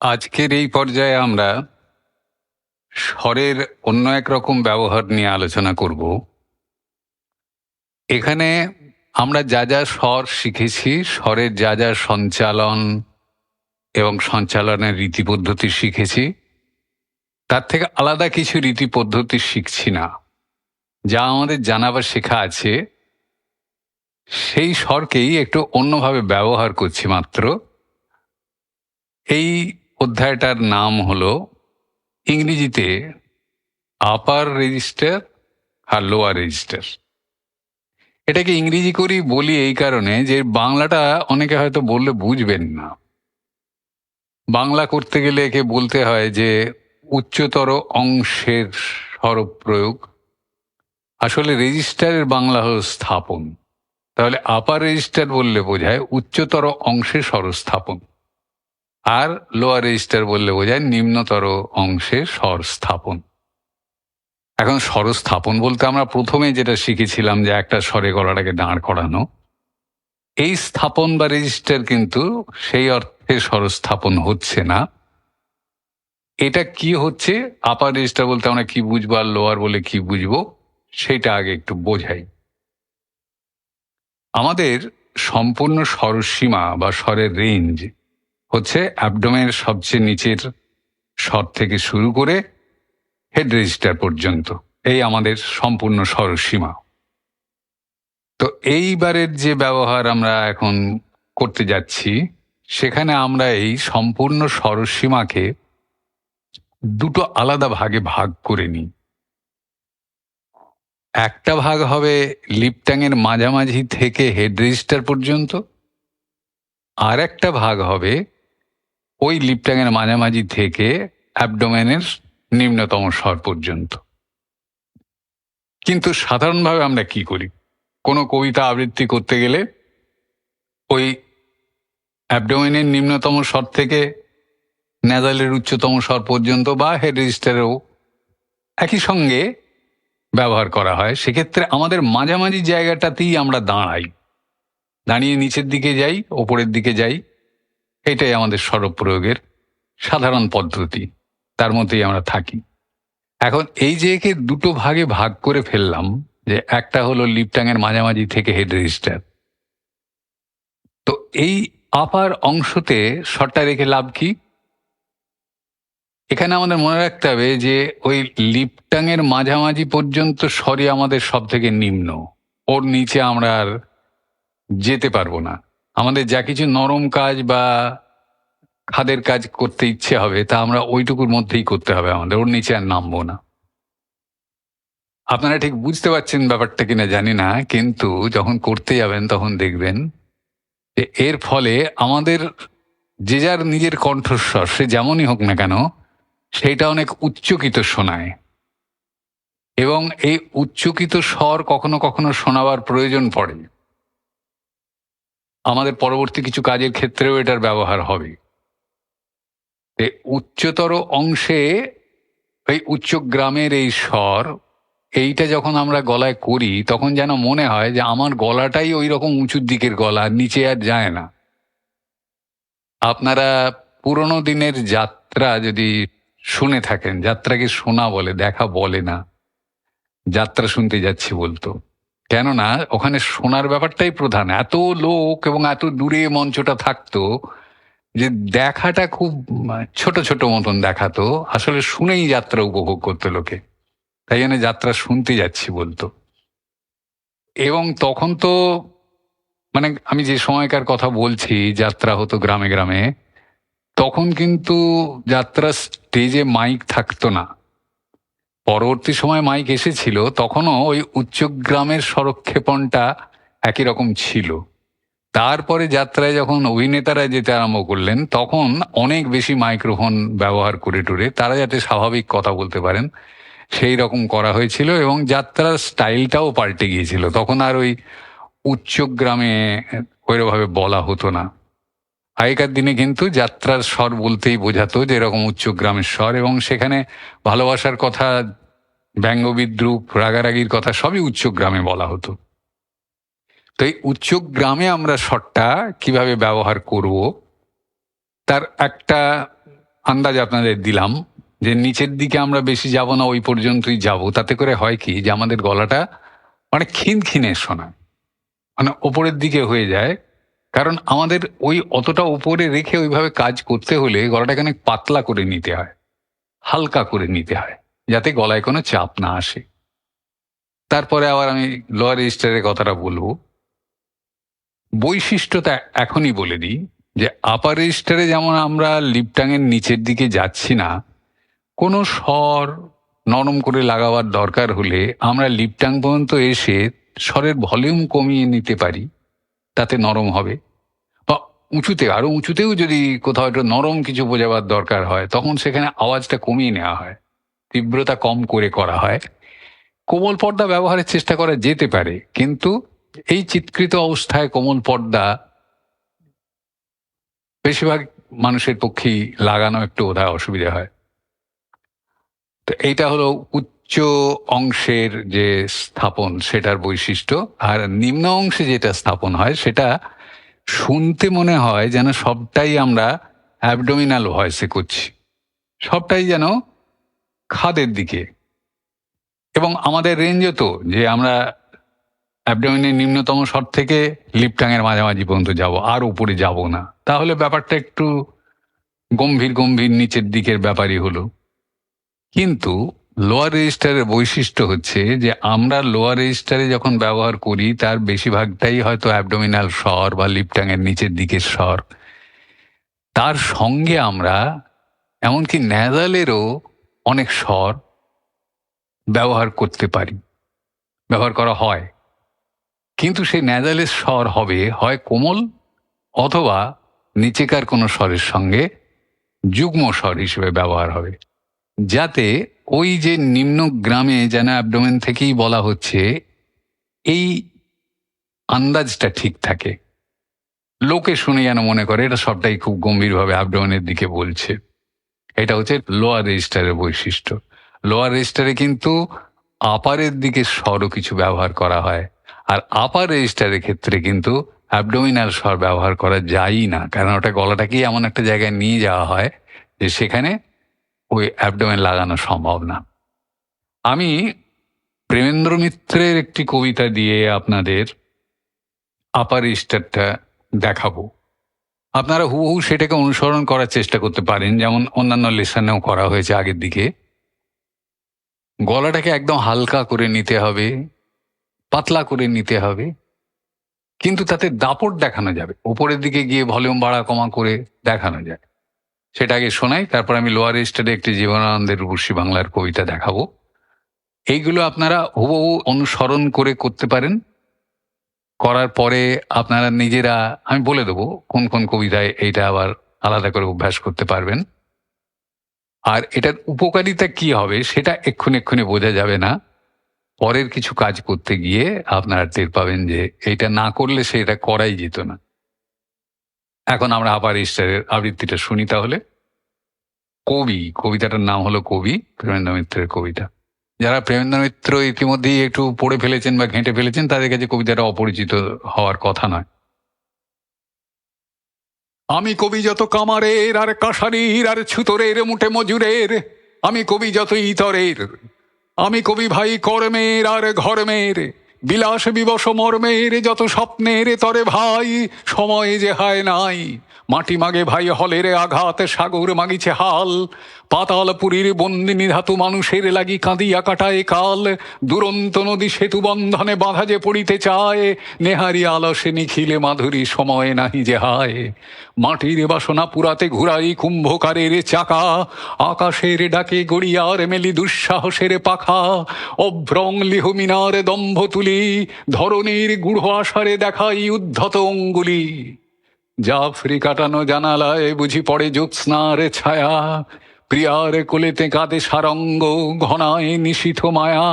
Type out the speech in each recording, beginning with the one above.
আজকের এই পর্যায়ে আমরা স্বরের অন্য এক রকম ব্যবহার নিয়ে আলোচনা করব। এখানে আমরা যা যা স্বর শিখেছি, স্বরের যা যা সঞ্চালন এবং সঞ্চালনের রীতি পদ্ধতি শিখেছি, তার থেকে আলাদা কিছু রীতি পদ্ধতি শিখছি না। যা আমাদের জানা বা শেখা আছে, সেই স্বরকেই একটু অন্যভাবে ব্যবহার করছি মাত্র। এই অধ্যায়টার নাম হলো ইংরেজিতে আপার রেজিস্টার আর লোয়ার রেজিস্টার এটাকে ইংরেজি করেই বলি এই কারণে যে বাংলাটা অনেকে হয়তো বললে বুঝবেন না। বাংলা করতে গেলে একে বলতে হয় যে উচ্চতর অংশের স্বরপ্রয়োগ আসলে রেজিস্টারের বাংলা হল স্থাপন। তাহলে আপার রেজিস্টার বললে বোঝায় উচ্চতর অংশে স্বরস্থাপন আর লোয়ার রেজিস্টার বললে বোঝায় নিম্নতর অংশে স্বর স্থাপন। এখন স্বরস্থাপন বলতে আমরা প্রথমে যেটা শিখেছিলাম যে একটা স্বরে গলাটাকে দাঁড় করানো, এই স্থাপন বা রেজিস্টার কিন্তু সেই অর্থে স্বরস্থাপন হচ্ছে না। এটা কি হচ্ছে? আপার রেজিস্টার বলতে আমরা কি বুঝব আর লোয়ার বলে কি বুঝব? সেটা আগে একটু বোঝাই। আমাদের সম্পূর্ণ স্বরসীমা বা স্বরের রেঞ্জ হচ্ছে অ্যাবডোমের সবচেয়ে নিচের স্বর থেকে শুরু করে হেড রেজিস্টার পর্যন্ত। এই আমাদের সম্পূর্ণ স্বরসীমা তো এইবারের যে ব্যবহার আমরা এখন করতে যাচ্ছি, সেখানে আমরা এই সম্পূর্ণ স্বরসীমাকে দুটো আলাদা ভাগে ভাগ করে নিই। একটা ভাগ হবে লিপট্যাংয়ের মাঝামাঝি থেকে হেড রেজিস্টার পর্যন্ত, আর একটা ভাগ হবে ওই লিপট্যাংয়ের মাঝামাঝি থেকে অ্যাবডোমেনের নিম্নতম স্বর পর্যন্ত। কিন্তু সাধারণভাবে আমরা কি করি? কোনো কবিতা আবৃত্তি করতে গেলে ওই অ্যাবডোমেনের নিম্নতম স্বর থেকে নেজালের উচ্চতম স্বর পর্যন্ত বা হেড রেজিস্টারেও একই সঙ্গে ব্যবহার করা হয়। সেক্ষেত্রে আমাদের মাঝামাঝি জায়গাটাতেই আমরা দাঁড়াই। দাঁড়িয়ে নিচের দিকে যাই, ওপরের দিকে যাই এটাই আমাদের স্বরূপ প্রয়োগের সাধারণ পদ্ধতি। তার মধ্যেই আমরা থাকি। এখন এই যে একে দুটো ভাগে ভাগ করে ফেললাম, যে একটা হলো লিপটাঙের মাঝামাঝি থেকে হেড রেজিস্টার তো এই আপার অংশতে শটটা রেখে লাভ কি? এখানে আমাদের মনে রাখতে হবে যে ওই লিপটাঙের মাঝামাঝি পর্যন্ত সরি আমাদের সব থেকে নিম্ন। ওর নিচে আমরা আর যেতে পারব না। আমাদের যা কিছু নরম কাজ বা খাদের কাজ করতে ইচ্ছে হবে, তা আমরা ওইটুকুর মধ্যেই করতে হবে আমাদের, ওর নিচে আর নামবো না। আপনারা ঠিক বুঝতে পারছেন ব্যাপারটা কিনা জানি না, কিন্তু যখন করতে যাবেন তখন দেখবেন যে এর ফলে আমাদের যে যার নিজের কণ্ঠস্বর, সে যেমনই হোক না কেন সেটা অনেক উচ্চকিত শোনায়। এবং এই উচ্চকিত স্বর কখনো কখনো শোনাবার প্রয়োজন পড়ে। আমাদের পরবর্তী কিছু কাজের ক্ষেত্রেও এটার ব্যবহার হবে। উচ্চতর অংশে এই উচ্চ গ্রামের এই স্বর, এইটা যখন আমরা গলায় করি, তখন যেন মনে হয় যে আমার গলাটাই ওই রকম উঁচুর দিকের গলা, নিচে আর যায় না। আপনারা পুরনো দিনের যাত্রা যদি শুনে থাকেন, যাত্রাকে শোনা বলে, দেখা বলে না। যাত্রা শুনতে যাচ্ছি বলতো। কেননা ওখানে শোনার ব্যাপারটাই প্রধান। এত লোক এবং এত দূরে মঞ্চটা থাকতো যে দেখাটা খুব ছোট ছোট মতন দেখাতো। আসলে শুনেই যাত্রা উপভোগ করতো লোকে। তাই জন্য যাত্রা শুনতে যাচ্ছি বলতো। এবং তখন তো মানে আমি যে সময়কার কথা বলছি, যাত্রা হতো গ্রামে গ্রামে, তখন কিন্তু যাত্রা স্টেজে মাইক থাকতো না। পরবর্তী সময় মাইক এসেছিল, তখনও ওই উচ্চগ্রামের সরক্ষেপণটা একই রকম ছিল। তারপরে যাত্রায় যখন অভিনেতারা যেতে আরম্ভ করলেন, তখন অনেক বেশি মাইক্রোফোন ব্যবহার করে টুরে, তারা যাতে স্বাভাবিক কথা বলতে পারেন, সেই রকম করা হয়েছিল এবং যাত্রার স্টাইলটাও পাল্টে গিয়েছিল। তখন আর ওই উচ্চগ্রামে ওইভাবে বলা হতো না। আগেকার দিনে কিন্তু যাত্রার স্বর বলতেই বোঝাতো যে এরকম উচ্চগ্রামের স্বর এবং সেখানে ভালোবাসার কথা, ব্যঙ্গ বিদ্রুপ, রাগারাগির কথা সবই উচ্চগ্রামে বলা হতো। তো এই উচ্চ গ্রামে আমরা শটটা কীভাবে ব্যবহার করব, তার একটা আন্দাজ আপনাদের দিলাম যে নিচের দিকে আমরা বেশি যাব না, ওই পর্যন্তই যাব। তাতে করে হয় কি যে আমাদের গলাটা মানে খিনখিনে শোনা মানে ওপরের দিকে হয়ে যায় কারণ আমাদের ওই অতটা উপরে রেখে ওইভাবে কাজ করতে হলে গলাটাকে অনেক পাতলা করে নিতে হয়, হালকা করে নিতে হয়, যাতে গলায় কোনো চাপ না আসে। তারপরে আবার আমি লোয়ার রেজিস্টারের কথাটা বলব। বৈশিষ্ট্যটা এখনই বলে দিই যে আপার রেজিস্টারে যেমন আমরা লিপটাঙের নিচের দিকে যাচ্ছি না, কোনো স্বর নরম করে লাগাবার দরকার হলে আমরা লিপটাং পর্যন্ত এসে স্বরের ভলিউম কমিয়ে নিতে পারি, তাতে নরম হবে। উঁচুতে, আরও উঁচুতেও যদি কোথাও একটু নরম কিছু বোঝাবার দরকার হয়, তখন সেখানে আওয়াজটা কমিয়ে নেওয়া হয়। তীব্রতা কম করে করা হয়। কোমল পর্দা ব্যবহারের চেষ্টা করা যেতে পারে, কিন্তু এই চিৎকৃত অবস্থায় কোমল পর্দা বেশিরভাগ মানুষের পক্ষেই লাগানো একটু বোধহয় অসুবিধা হয়। তো এইটা হলো উচ্চ অংশের যে স্থাপন, সেটার বৈশিষ্ট্য। আর নিম্ন অংশে যেটা স্থাপন হয়, সেটা শুনতে মনে হয় যেন সবটাই আমরা অ্যাবডোমিনাল ভয়েসে করছি। সবটাই যেন খাদের দিকে। এবং আমাদের রেঞ্জও তো যে আমরা অ্যাবডোমিনের নিম্নতম স্বর থেকে লিপটাঙের মাঝামাঝি পর্যন্ত যাব, আর উপরে যাব না। তাহলে ব্যাপারটা একটু গম্ভীর গম্ভীর নিচের দিকের ব্যাপারই হলো। কিন্তু লোয়ার রেজিস্টারের বৈশিষ্ট্য হচ্ছে যে আমরা লোয়ার রেজিস্টারে যখন ব্যবহার করি, তার বেশিরভাগটাই হয়তো অ্যাবডোমিনাল স্বর বা লিপটাঙের নিচের দিকের স্বর। তার সঙ্গে আমরা এমনকি ন্যাজালেরও অনেক স্বর ব্যবহার করতে পারি। ব্যবহার করা হয়। কিন্তু সেই ন্যাজালের স্বর হবে, হয় কোমল অথবা নিচেকার কোনো স্বরের সঙ্গে যুগ্ম স্বর হিসেবে ব্যবহার হবে। যাতে ওই যে নিম্ন গ্রামে যেন অ্যাবডোমেন থেকেই বলা হচ্ছে, এই আন্দাজটা ঠিক থাকে। লোকে শুনে যেন মনে করে, এটা সবটাই খুব গম্ভীরভাবে অ্যাবডোমেনের দিকে বলছে। এটা হচ্ছে লোয়ার রেজিস্টারের বৈশিষ্ট্য। লোয়ার রেজিস্টারে কিন্তু আপারের দিকে স্বরও কিছু ব্যবহার করা হয়। আর আপার রেজিস্টারের ক্ষেত্রে কিন্তু অ্যাবডোমিনাল স্বর ব্যবহার করা যায়ই না। কারণ ওটা গলাটাকেই এমন একটা জায়গায় নিয়ে যাওয়া হয় যে সেখানে ওই অ্যাবডোমেন লাগানো সম্ভব না। আমি প্রেমেন্দ্র মিত্রের একটি কবিতা দিয়ে আপনাদের আপার রেজিস্টারটা দেখাবো। আপনারা হুবহু সেটাকে অনুসরণ করার চেষ্টা করতে পারেন, যেমন অন্যান্য লেসনেও করা হয়েছে আগের দিকে। গলাটাকে একদম হালকা করে নিতে হবে, পাতলা করে নিতে হবে, কিন্তু তাতে দাপট দেখানো যাবে। উপরের দিকে গিয়ে ভলিউম বাড়া কমা করে দেখানো যায়। সেটা আগে শোনাই, তারপর আমি লোয়ার রেজিস্টারে একটি জীবনানন্দের রূপসী বাংলার কবিতা দেখাবো। এইগুলো আপনারা হুবহু অনুসরণ করে করতে পারেন। করার পরে আপনারা নিজেরা, আমি বলে দেবো কোন কোন কবিতায় এইটা আবার আলাদা করে অভ্যাস করতে পারবেন। আর এটার উপকারিতা কি হবে সেটা এক্ষুনি এক্ষুনি বোঝা যাবে না। পরের কিছু কাজ করতে গিয়ে আপনারা টের পাবেন যে এটা না করলে সেটা করাই যেত না। এখন আমরা আবার ঈশ্বরের আবৃত্তিটা শুনি তাহলে। কবি, কবিতাটার নাম হলো কবি, প্রেমেন্দ্র মিত্রের কবিতা। যারা প্রেমেন্দ্র মিত্র ইতিমধ্যেই একটু পড়ে ফেলেছেন বা ঘেঁটে ফেলেছেন, তাদের কাছে কবিতাটা অপরিচিত হওয়ার কথা নয়। আমি কবি যত কামারের আর কাসারির আর ছুতরের মুঠে মজুরের, আমি কবি যত ইতরের, আমি কবি ভাই কর্মের আর ঘরমের। বিলাস বিবশ মর্মের যত স্বপ্নের তরে ভাই, সময় যে হায় নাই। মাটি মাগে ভাই হলের আঘাত, সাগর মাগিছে হাল। পাতাল পুরীর বন্দিনী ধাতু মানুষের লাগি কাঁদিয়া কাটায় কাল। দুরন্ত নদী সেতু বন্ধনে বাঁধা যে পড়িতে চায়, নেহারি আলসে নিখিলে মাধুরী সময় নাহি যে হায়। মাটির বাসনা পুরাতে ঘুরাই কুম্ভকারের চাকা, আকাশের ডাকে গড়িয়ার মেলি দুঃসাহসের পাখা। অভ্রং লিহমিনার দম্ভ তুলি ধরনীর গুঢ় আষাঢ়ে দেখাই উদ্ধত অঙ্গুলি। জাফরি কাটানো জানালায় বুঝি পড়ে জ্যোৎস্নার ছায়া। প্রিয়ার কোলেতে কাঁদে সারঙ্গ, ঘনায় নিশীথ মায়া।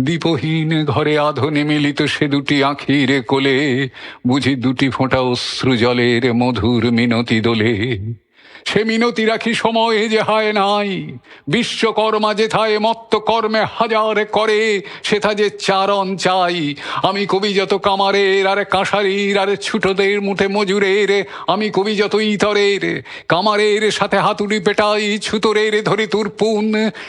দীপহীন ঘরে আধনে মিলিত সে দুটি আখির কোলে, বুঝি দুটি ফোঁটা অশ্রু জলের মধুর মিনতি দোলে। সে মিনতি রাখি সময়ে যে হয় নাই। বিশ্বকর্মা যে যেথায় মত্ত কর্মে হাজার করে সেথা যে চারণ চাই। আমি কবি যত কামারের, আরে কাঁসারির, আর ছুটোদের মুঠে মজুরের, আমি কবি যত ইতরের, কামারের সাথে হাতুড়ি পেটাই, ছুতরের ধরে তোর পুন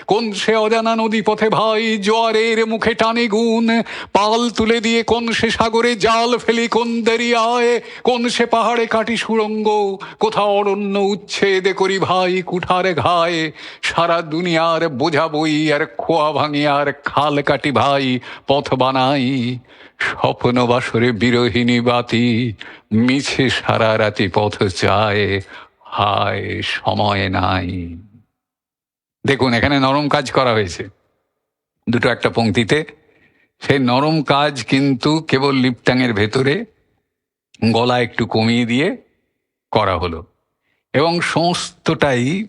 কোন সে অজানা নদী পথে ভাই, জোয়ারের মুখে টানে গুণ, পাল তুলে দিয়ে কোন সে সাগরে জাল ফেলি কোন দরিয়ায়, কোন সে পাহাড়ে কাটি সুরঙ্গ কোথাও অরণ্য উচ্ছেদ করি ভাই কুঠারে ঘায়, সারা দুনিয়ার বোঝা বই আর খোয়া ভাঙি আর খাল কাটি ভাই, পথ বানাই, স্বপ্ন বাসরে বিরোহিনী বাতি, মিছে সারা রাতি পথ চায়, হায় সময় নাই। দেখুন, এখানে নরম কাজ করা হয়েছে। দুটো একটা পংক্তিতে সেই নরম কাজ কিন্তু কেবল লিপটাংয়ের ভেতরে গলা একটু কমিয়ে দিয়ে করা হলো। এবং সমস্তটাই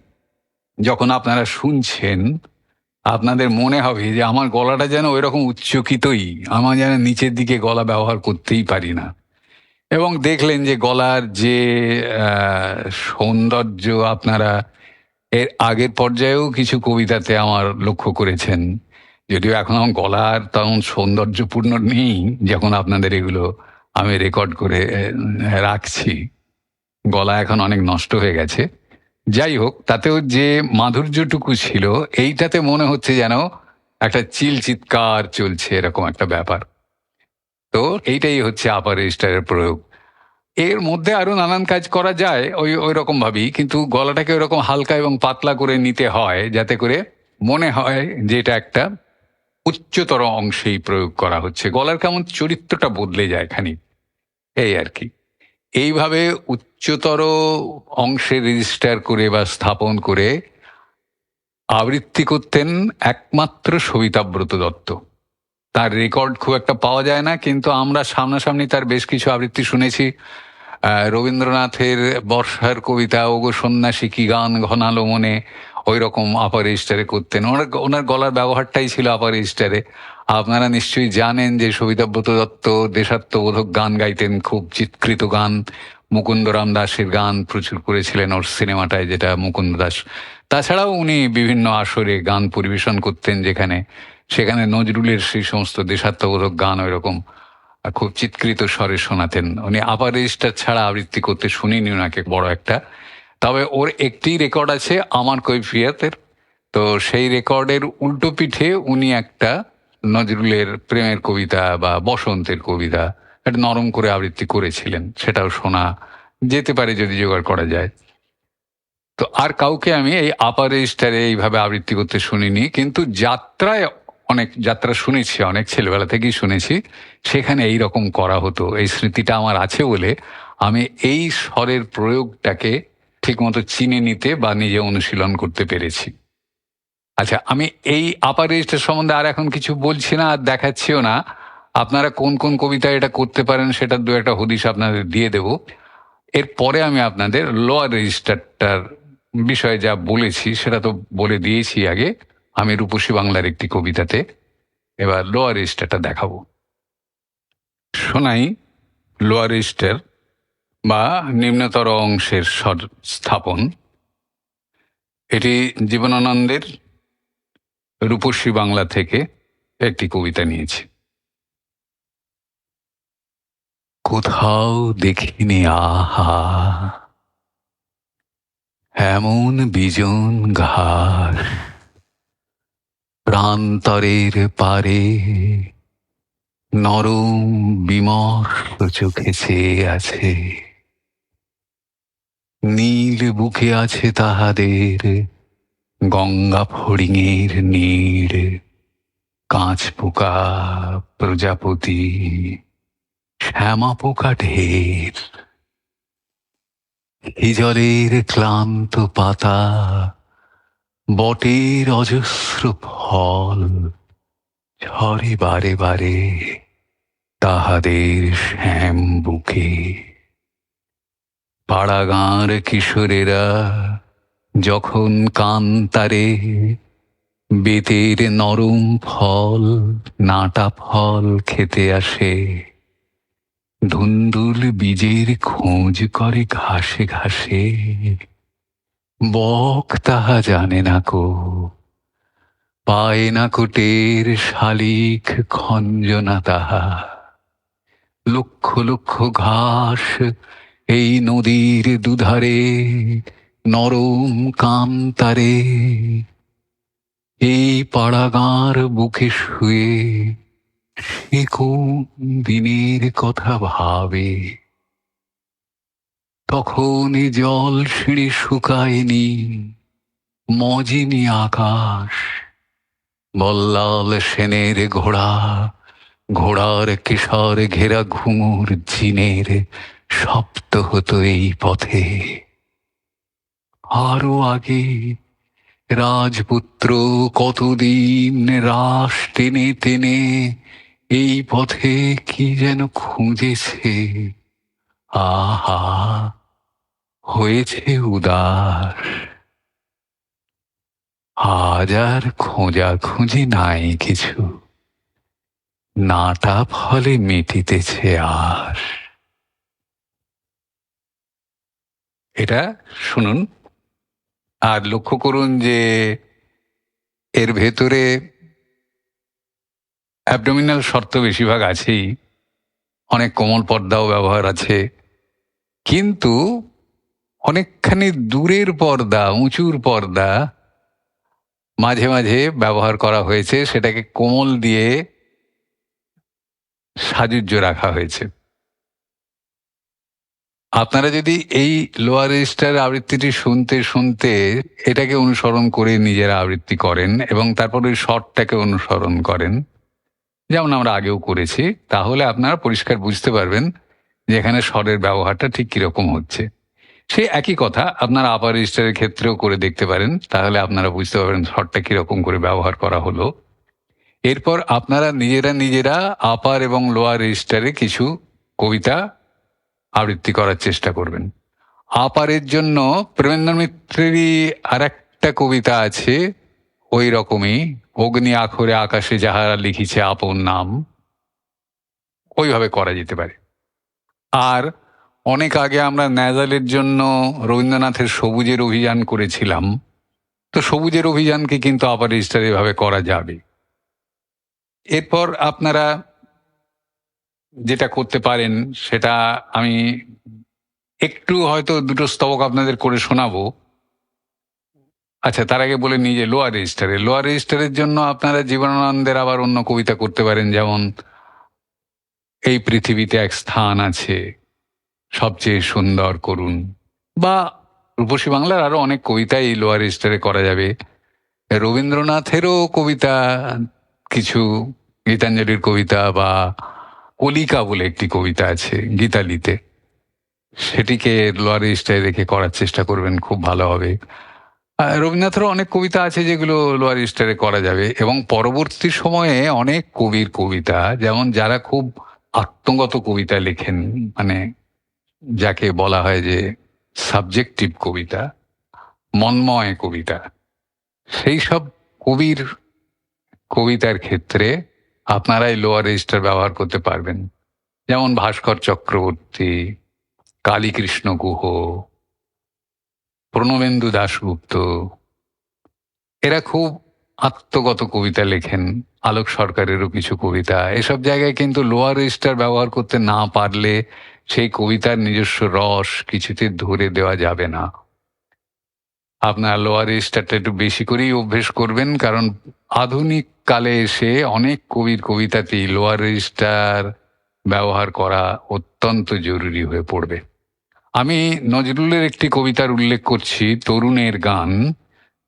যখন আপনারা শুনছেন, আপনাদের মনে হবে যে আমার গলাটা যেন ওই রকম উচ্চকিতই, আমার যেন নিচের দিকে গলা ব্যবহার করতেই পারি না। এবং দেখলেন যে গলার যে সৌন্দর্য আপনারা, এর আগের পর্যায়েও কিছু কবিতাতে আমার লক্ষ্য করেছেন। যদিও এখন আমার গলার তেমন সৌন্দর্যপূর্ণ নেই, যখন আপনাদের এগুলো আমি রেকর্ড করে রাখছি। গলা এখন অনেক নষ্ট হয়ে গেছে। যাই হোক, তাতেও যে মাধুর্যটুকু ছিল, এইটাতে মনে হচ্ছে যেন একটা চিল চিৎকার চলছে, এরকম একটা ব্যাপার। তো এইটাই হচ্ছে আপার রেজিস্টারের প্রয়োগ। এর মধ্যে আরও নানান কাজ করা যায়, ওই ওই রকম ভাবেই কিন্তু গলাটাকে ওরকম হালকা এবং পাতলা করে নিতে হয়, যাতে করে মনে হয় যে এটা একটা উচ্চতর অংশেই প্রয়োগ করা হচ্ছে। গলার কেমন চরিত্রটা বদলে যায় খানিক, এই আর কি। এইভাবে উচ্চতর অংশে রেজিস্টার করে বা স্থাপন করে আবৃত্তি করতেন একমাত্র সবিতাব্রত দত্ত। তার রেকর্ড খুব একটা পাওয়া যায় না, কিন্তু আমরা সামনাসামনি তার বেশ কিছু আবৃত্তি শুনেছি। রবীন্দ্রনাথের বর্ষার কবিতা ওগো সন্ন্যাসী কি গান ঘনালো মনে ওই রকম আপার রেজিস্টারে করতেন। ওনার ওনার গলার ব্যবহারটাই ছিল আপার রেজিস্টারে আপনারা নিশ্চয়ই জানেন যে সবিতাব্রত দত্ত দেশাত্মবোধক গান গাইতেন খুব চিৎকৃত গান। মুকুন্দরাম দাসের গান প্রচুর করেছিলেন ওর সিনেমাটায়, যেটা মুকুন্দ দাস। তাছাড়াও উনি বিভিন্ন আসরে গান পরিবেশন করতেন যেখানে, সেখানে নজরুলের সেই সমস্ত দেশাত্মবোধক গান ওই রকম খুব চিৎকৃত স্বরে শোনাতেন। উনি আপার রেজিস্টার ছাড়া আবৃত্তি করতে শুনিনি ওনাকে বড় একটা। তবে ওর একটি রেকর্ড আছে, আমার কৈফিয়াতের। তো সেই রেকর্ডের উল্টো পিঠে উনি একটা নজরুলের প্রেমের কবিতা বা বসন্তের কবিতা একটা নরম করে আবৃত্তি করেছিলেন, সেটাও শোনা যেতে পারে যদি জোগাড় করা যায়। তো আর কাউকে আমি এই আপার রেজিস্টারে এইভাবে আবৃত্তি করতে শুনিনি, কিন্তু যাত্রায় অনেক, যাত্রা শুনেছি, অনেক ছেলেবেলা থেকেই শুনেছি, সেখানে এই রকম করা হতো, এই স্মৃতিটা আমার আছে বলে আমি এই স্বরের প্রয়োগটাকে ঠিকমতো চিনে নিতে বা নিজে অনুশীলন করতে পেরেছি। আচ্ছা আমি এই আপার রেজিস্টার সম্বন্ধে আর এখন কিছু বলছি না, আর দেখাচ্ছিও না। আপনারা কোন কোন কবিতা এটা করতে পারেন সেটা দু একটা হদিশ আপনাদের দিয়ে দেব। এরপরে আমি আপনাদের লোয়ার রেজিস্টারটার বিষয়ে যা বলেছি সেটা তো বলে দিয়েছি আগে। আমি রূপসী বাংলার একটি কবিতাতে এবার লোয়ার রেজিস্টারটা দেখাবো। শোনাই লোয়ার রেজিস্টার বা নিম্নতর অংশের স্বর স্থাপন। এটি জীবনানন্দের রূপসী বাংলা থেকে একটি কবিতা নিয়েছি। কোথাও দেখিনি আহা, এমন বিজন ঘাস প্রান্তরের পারে নরম বিমর্ষ চোখে চেয়ে আছে। নীল বুকে আছে তাহাদের গঙ্গা ফড়িংয়ের নীড় কাঁচ পোকা প্রজাপতি, শ্যামা পোকা ঢের। হিজলের ক্লান্ত পাতা, বটের অজস্র ফল, ঝরে বারে বারে তাহাদের শ্যাম বুকে পাড়াগাঁর কিশোরেরা যখন কান্তারে বেতের নরম ফল, নাটা ফল খেতে আসে, ধুন্দুল বীজের খোঁজ করে ঘাসে ঘাসে। বক তাহা জানে না কো, পায় না কোটের শালিক খঞ্জনা তাহা। লক্ষ লক্ষ ঘাস এই নদীর দুধারে নরম কান্তারে এই পাড়াগাঁর বুকে শুয়ে সে কোন দিনের কথা ভাবে? তখন জল সিঁড়ি শুকায়নি মজিনি আকাশ। বল্লাল সেনের ঘোড়া, ঘোড়ার কিশোর ঘেরা ঘুঙুর জিনের শব্দ হতো এই পথে। আরও আগে রাজপুত্র কতদিন রাস টেনে টেনে এই পথে কি যেন খুঁজেছে? আহা, হয়েছে উদাস আজ আর খোঁজা খুঁজি নাই কিছু। নাটা ফলে মিটিতেছে আর। এটা শুনুন। আর লক্ষ্য করুন যে এর ভেতরে অ্যাবডোমিনাল শর্ত বেশিরভাগ আছেই। অনেক কোমল পর্দাও ব্যবহার আছে। কিন্তু অনেকখানি দূরের পর্দা, উঁচুর পর্দা মাঝে মাঝে ব্যবহার করা হয়েছে। সেটাকে কোমল দিয়ে সাজুজ্য রাখা হয়েছে। আপনারা যদি এই লোয়ার রেজিস্টার আবৃত্তিটি শুনতে শুনতে এটাকে অনুসরণ করে নিজেরা আবৃত্তি করেন এবং তারপর ওই শর্টটাকে অনুসরণ করেন, যেমন আমরা আগেও করেছি, তাহলে আপনারা পরিষ্কার বুঝতে পারবেন যে এখানে স্বরের ব্যবহারটা ঠিক কীরকম হচ্ছে। সে একই কথা আপনারা আপার রেজিস্টারের ক্ষেত্রেও করে দেখতে পারেন, তাহলে আপনারা বুঝতে পারবেন স্বরটা কীরকম করে ব্যবহার করা হলো। এরপর আপনারা নিজেরা নিজেরা আপার এবং লোয়ার রেজিস্টারে কিছু কবিতা আবৃত্তি করার চেষ্টা করবেন। আপারের জন্য প্রেমেন্দ্র মিত্রেরই আর একটা কবিতা আছে, ওই রকমই, অগ্নি আখরে আকাশে যাহারা লিখিছে আপন নাম। ওইভাবে করা যেতে পারে। আর অনেক আগে আমরা ন্যাজালের জন্য রবীন্দ্রনাথের সবুজের অভিযান করেছিলাম, তো সবুজের অভিযানকে কিন্তু আপার রেজিস্টার এভাবে করা যাবে। এরপর আপনারা যেটা করতে পারেন, সেটা আমি একটু হয়তো দুটো স্তবক আপনাদের করে শোনাবো। আচ্ছা তার আগে বলে নিই যে লোয়ার রেজিস্টারে লোয়ার রেজিস্টারের জন্য আপনারা জীবনানন্দের আবার অন্য কবিতা করতে পারেন, যেমন, এই পৃথিবীতে এক স্থান আছে, সবচেয়ে সুন্দর করুন। বা রূপসী বাংলার আরও অনেক কবিতা এই লোয়ার রেজিস্টারে করা যাবে। রবীন্দ্রনাথেরও কবিতা, কিছু গীতাঞ্জলির কবিতা বা কলিকা বলে একটি কবিতা আছে গীতালিতে। সেটিকে লোয়ার রেজিস্টারে রেখে করার চেষ্টা করবেন, খুব ভালো হবে। রবীন্দ্রনাথেরও অনেক কবিতা আছে যেগুলো লোয়ার রেজিস্টারে করা যাবে এবং পরবর্তী সময়ে অনেক কবির কবিতা, যেমন যারা খুব আত্মগত কবিতা লেখেন মানে যাকে বলা হয় যে সাবজেক্টিভ কবিতা, মন্ময় কবিতা। সেই সব কবির কবিতার ক্ষেত্রে আপনারাই লোয়ার রেজিস্টার ব্যবহার করতে পারবেন। যেমন ভাস্কর চক্রবর্তী, কালীকৃষ্ণ গুহ, প্রণবেন্দু দাশগুপ্ত, এরা খুব আত্মগত কবিতা লেখেন, আলোক সরকারেরও কিছু কবিতা। এসব জায়গায় কিন্তু লোয়ার রেজিস্টার ব্যবহার করতে না পারলে সেই কবিতার নিজস্ব রস কিছুতে ধরে দেওয়া যাবে না। আপনার লোয়ার রেজিস্টারটা একটু বেশি করেই অভ্যেস করবেন, কারণ আধুনিক কালে এসে অনেক কবির কবিতাতেই লোয়ার রেজিস্টার ব্যবহার করা অত্যন্ত জরুরি হয়ে পড়বে। আমি নজরুলের একটি কবিতার উল্লেখ করছি, তরুণের গান।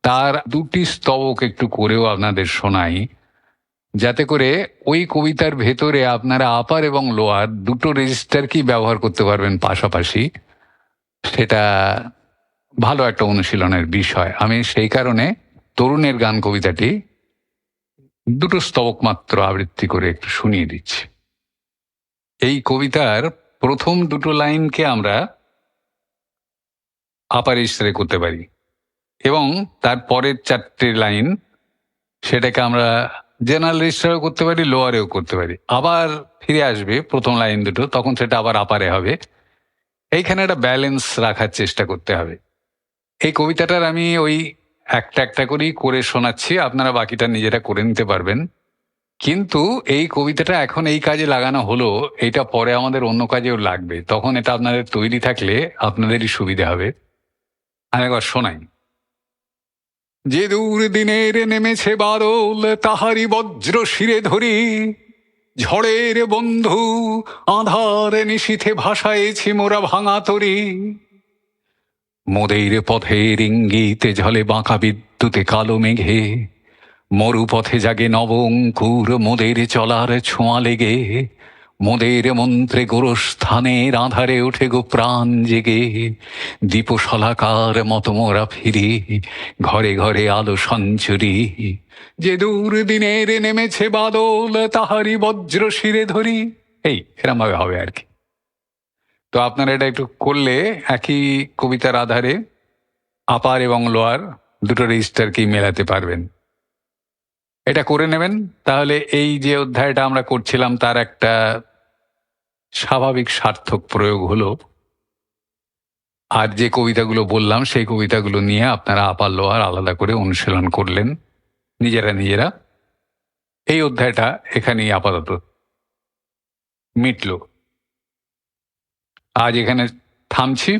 তার দুটি স্তবক একটু করেও আপনাদের শোনাই। যাতে করে ওই কবিতার ভেতরে আপনারা আপার এবং লোয়ার দুটো রেজিস্টারকেই ব্যবহার করতে পারবেন পাশাপাশি। সেটা ভালো একটা অনুশীলনের বিষয়। আমি সেই কারণে তরুণের গান কবিতাটি দুটো স্তবক মাত্র আবৃত্তি করে একটু শুনিয়ে দিচ্ছি। এই কবিতার প্রথম দুটো লাইনকে আমরা আপার রেজিস্টারে করতে পারি এবং তার পরের চারটে লাইন সেটাকে আমরা জেনারেল রেজিস্টারেও করতে পারি লোয়ারেও করতে পারি। আবার ফিরে আসবে প্রথম লাইন দুটো, তখন সেটা আবার আপারে হবে। এইখানে একটা ব্যালেন্স রাখার চেষ্টা করতে হবে। এই কবিতাটার আমি ওই একটা একটা করেই করে শোনাচ্ছি, আপনারা বাকিটা নিজেরা করে নিতে পারবেন। কিন্তু এই কবিতাটা এখন এই কাজে লাগানো হলো, এটা পরে আমাদের অন্য কাজেও লাগবে। তখন এটা আপনাদের তৈরি থাকলে আপনাদেরই সুবিধা হবে। আমি একবার শোনাই। যে দূর দিনের নেমেছে বাদল তাহারি বজ্র শিরে ধরি, ঝড়ের বন্ধু, আধার নিশীথে ভাসাইছি মোরা ভাঙা তরি। মোদের পথের ইঙ্গিতে ঝলে বাঁকা বিদ্যুতে কালো মেঘে। মরু পথে জাগে নবঙ্কুর মোদের চলার ছোঁয়া লেগে। মোদের মন্ত্রে গোরস্থানের আধারে ওঠে গো প্রাণ জেগে। দীপশলাকার মতো মোরা ফিরি, ঘরে ঘরে আলো সঞ্চরি। যে দূর দিনের নেমেছে বাদল তাহারি বজ্র শিরে ধরি। এই এরম ভাবে হবে আর কি। তো আপনারা এটা একটু করলে একই কবিতার আধারে আপার এবং লোয়ার দুটো রেজিস্টারকেই মেলাতে পারবেন। এটা করে নেবেন। তাহলে এই যে অধ্যায়টা আমরা করছিলাম, তার একটা স্বাভাবিক সার্থক প্রয়োগ হলো। আর যে কবিতাগুলো বললাম, সেই কবিতাগুলো নিয়ে আপনারা আপার লোয়ার আলাদা করে অনুশীলন করলেন। নিজেরা নিজেরা। এই অধ্যায়টা এখানেই আপাতত মিটল। আজ এখানে থামছি।